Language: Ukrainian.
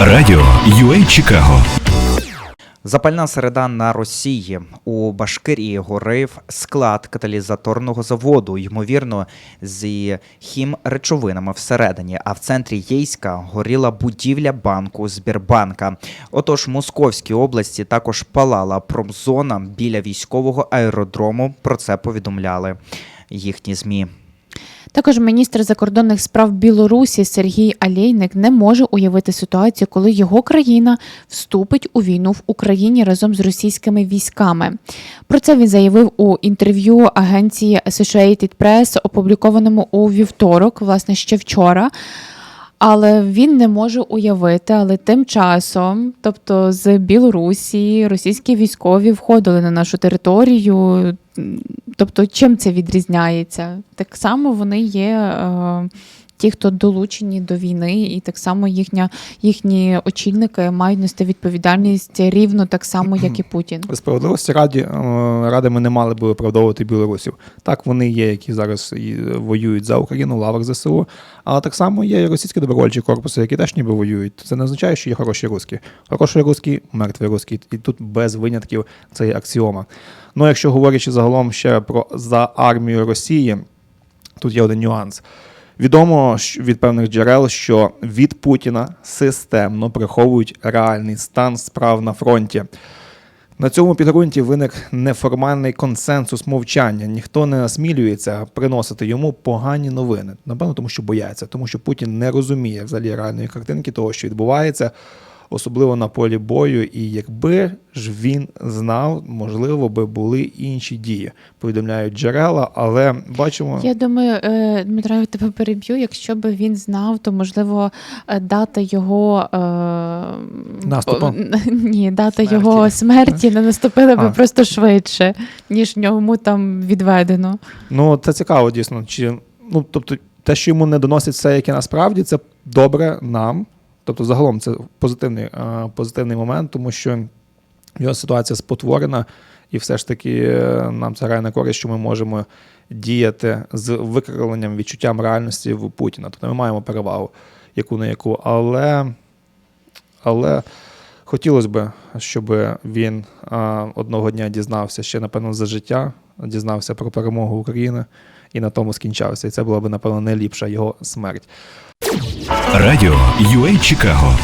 Радіо UA Чикаго. Запальна середа на Росії у Башкирії горив склад каталізаторного заводу, ймовірно, зі хімречовинами всередині. А в центрі Єйська горіла будівля банку Збірбанка. Отож, в Московській області також палала промзона біля військового аеродрому. Про це повідомляли їхні змі. Також міністр закордонних справ Білорусі Сергій Алєйник не може уявити ситуацію, коли його країна вступить у війну в Україні разом з російськими військами. Про це він заявив у інтерв'ю агенції Associated Press, опублікованому у вівторок, власне, ще вчора. Але він не може уявити, але тим часом, тобто з Білорусі, російські військові входили на нашу територію. Тобто, чим це відрізняється? Так само вони є е, ті, хто долучені до війни, і так само їхня, їхні очільники мають нести відповідальність рівно так само, як і Путін. Справедливості раді е, ради ми не мали би виправдовувати білорусів. Так вони є, які зараз воюють за Україну лавах ЗСУ, але так само є і російські добровольчі корпуси, які теж ніби воюють. Це не означає, що є хороші русські. Хороший русський, мертвий русський. І тут без винятків це є аксіома. Ну, якщо говорячи загалом ще про за армію Росії, тут є один нюанс. Відомо від певних джерел, що від Путіна системно приховують реальний стан справ на фронті. На цьому підґрунті виник неформальний консенсус мовчання. Ніхто не насмілюється приносити йому погані новини. Напевно, тому що бояться, тому що Путін не розуміє взагалі реальної картинки того, що відбувається, особливо на полі бою. І якби ж він знав, можливо, би були інші дії. Повідомляють джерела, але бачимо. Я думаю, е, Дмитро, я тебе переб'ю. Якщо б він знав, то можливо е, дата його е, Наступу? Ні, дата Смерті. його смерті не наступила би А. просто швидше, ніж йому там відведено. Ну, це цікаво, дійсно. Чи, ну, тобто, те, що йому не доносять все, яке насправді, це добре нам. Тобто, загалом це позитивний, е, позитивний момент, тому що його ситуація спотворена, і все ж таки е, нам це грає на користь, що ми можемо діяти з викривленням відчуттям реальності в Путіна. Тобто ми маємо перевагу яку на яку, але, але хотілося б, щоб він одного дня дізнався ще, напевно, за життя, дізнався про перемогу України і на тому скінчався. І це була б, напевно, найліпша його смерть. Радіо UA Чикаго.